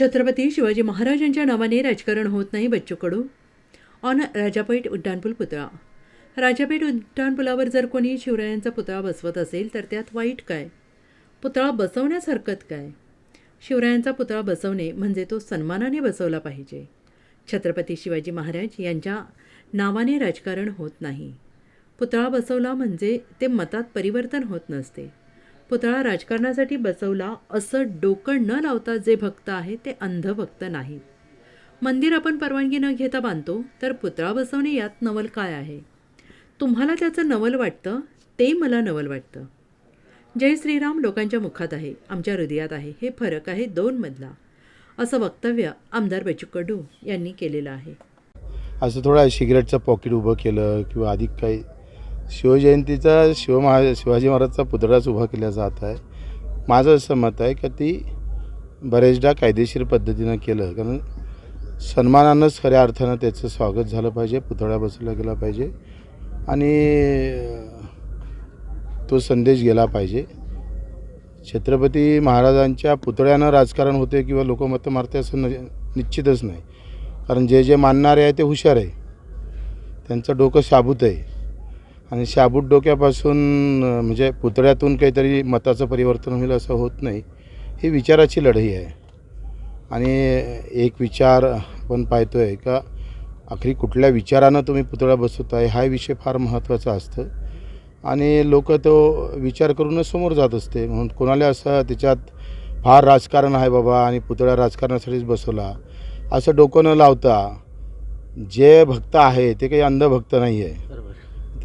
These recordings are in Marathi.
छत्रपती शिवाजी महाराजांच्या नावाने राजकारण होत नाही बच्चू कडू ऑन राजापेठ उड्डाणपूल पुतळा. राजापेठ उड्डाणपुलावर जर कोणी शिवरायांचा पुतळा बसवत असेल तर त्यात वाईट काय? पुतळा बसवण्यास हरकत काय? शिवरायांचा पुतळा बसवणे म्हणजे तो सन्मानाने बसवला पाहिजे. छत्रपती शिवाजी महाराज यांच्या नावाने राजकारण होत नाही. पुतळा बसवला म्हणजे ते मतात परिवर्तन होत नसते. पुतळा राजकारणासाठी बसवला असं डोकं न लावता जे भक्त आहे ते अंध भक्त मंदिर आपण परवानगी न घेता बांधतो तर पुतळा बसवणे यात नवल काय आहे? तुम्हाला त्याचं नवल वाटतं? ते मला नवल वाटतं. जय श्रीराम लोकांच्या मुखात आहे आमच्या हृदयात आहे हे फरक आहे दोनमधला असं वक्तव्य आमदार बच्चू कडू यांनी केलेलं आहे. असं थोडं सिगरेटचं पॉकेट उभं केलं किंवा अधिक काही शिवजयंतीचा शिवमहा शिवाजी महाराजचा पुतळाच उभा केला जात आहे. माझं असं मत आहे का ती बरेचदा कायदेशीर पद्धतीनं केलं. कारण सन्मानानंच खऱ्या अर्थानं त्याचं स्वागत झालं पाहिजे पुतळा बसवला गेला पाहिजे आणि तो संदेश गेला पाहिजे. छत्रपती महाराजांच्या पुतळ्यानं राजकारण होते किंवा लोक मतं मारते असं न निश्चितच नाही. कारण जे जे मानणारे आहे ते हुशार आहे. त्यांचं डोकं शाबूत आहे. आणि शाबूत डोक्यापासून म्हणजे पुतळ्यातून काहीतरी मताचं परिवर्तन होईल असं होत नाही ही विचाराची लढाई आहे. आणि एक विचार आपण पाहतो आहे का आखरी कुठल्या विचारानं तुम्ही पुतळा बसवताय हा विषय फार महत्त्वाचा असतं. आणि लोक तो विचार करूनच समोर जात असते. म्हणून कोणाला असं त्याच्यात फार राजकारण आहे बाबा आणि पुतळा राजकारणासाठीच बसवला असं डोकं न लावता जे भक्त आहे ते काही अंधभक्त नाही आहे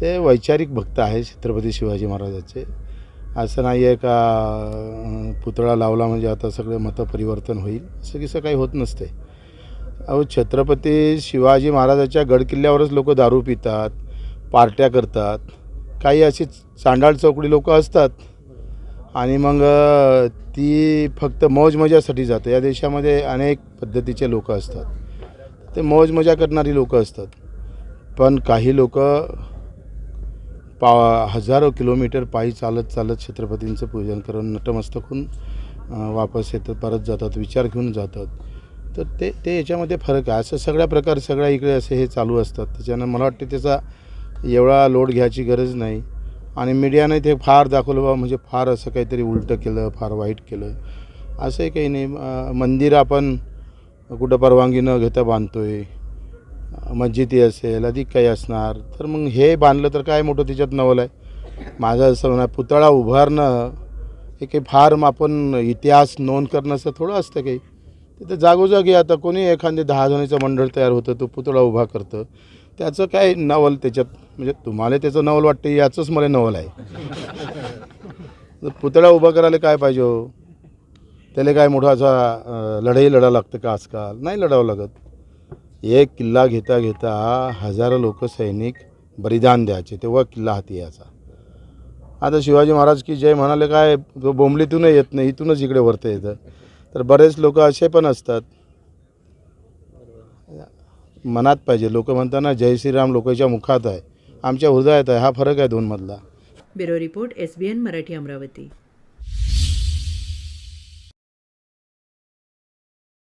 ते वैचारिक भक्त आहे छत्रपती शिवाजी महाराजाचे. असं नाही आहे का पुतळा लावला म्हणजे आता सगळं मतं परिवर्तन होईल? असं किसं काही होत नसते. अहो छत्रपती शिवाजी महाराजाच्या गडकिल्ल्यावरच लोक दारू पितात पार्ट्या करतात. काही अशी चांडाळ चौकडी लोक असतात. आणि मग ती फक्त मौज मजासाठी जातं. या देशामध्ये अनेक पद्धतीचे लोक असतात. ते मौज मजा करणारी लोक असतात. पण काही लोक पा हजारो किलोमीटर पायी चालत चालत छत्रपतींचं पूजन करून नटमस्तक होऊन वापस येतात परत जातात विचार घेऊन जातात. तर ते ते याच्यामध्ये फरक आहे. असं सगळ्या प्रकार सगळ्या इकडे असे हे चालू असतात. त्याच्यानं मला वाटते त्याचा एवढा लोड घ्यायची गरज नाही. आणि मीडियाने ते फार दाखवलं बा म्हणजे फार असं काहीतरी उलटं केलं फार वाईट केलं. असंही काही नाही. मंदिर आपण कुठं परवानगी न घेता बांधतो आहे मस्जिदी असेल अधिक काही असणार. तर मग हे बांधलं तर काय मोठं त्याच्यात नवल आहे? माझं असं म्हणा पुतळा उभारणं हे काही फार मग आपण इतिहास नोंद करणं असं थोडं असतं काही. तिथं जागोजागी आता कोणी एखादे दहा जणांचं मंडळ तयार होतं तो पुतळा उभा करतं. त्याचं काय नवल त्याच्यात? म्हणजे तुम्हाला त्याचं नवल वाटतं याचंच मला नवल आहे. पुतळा उभा करायला काय पाहिजे हो? त्याला काय मोठा असा लढाई लढा लागतं का आजकाल? नाही लढावं लागत. एक किल्ला घेता घेता हजारो लोक सैनिक बलिदान द्यायचे तेव्हा किल्ला हाती यायचा. आता शिवाजी महाराज की जय म्हणाले काय तो बोंबलीतूनच येत नाही इथूनच इकडे वरतं येतं. तर बरेच लोक असे पण असतात. मनात पाहिजे लोक म्हणताना जय श्रीराम लोकांच्या मुखात आहे. आमच्या हृदयात आहे हा फरक आहे दोनमधला. Bureau report S B N Marathi Amravati.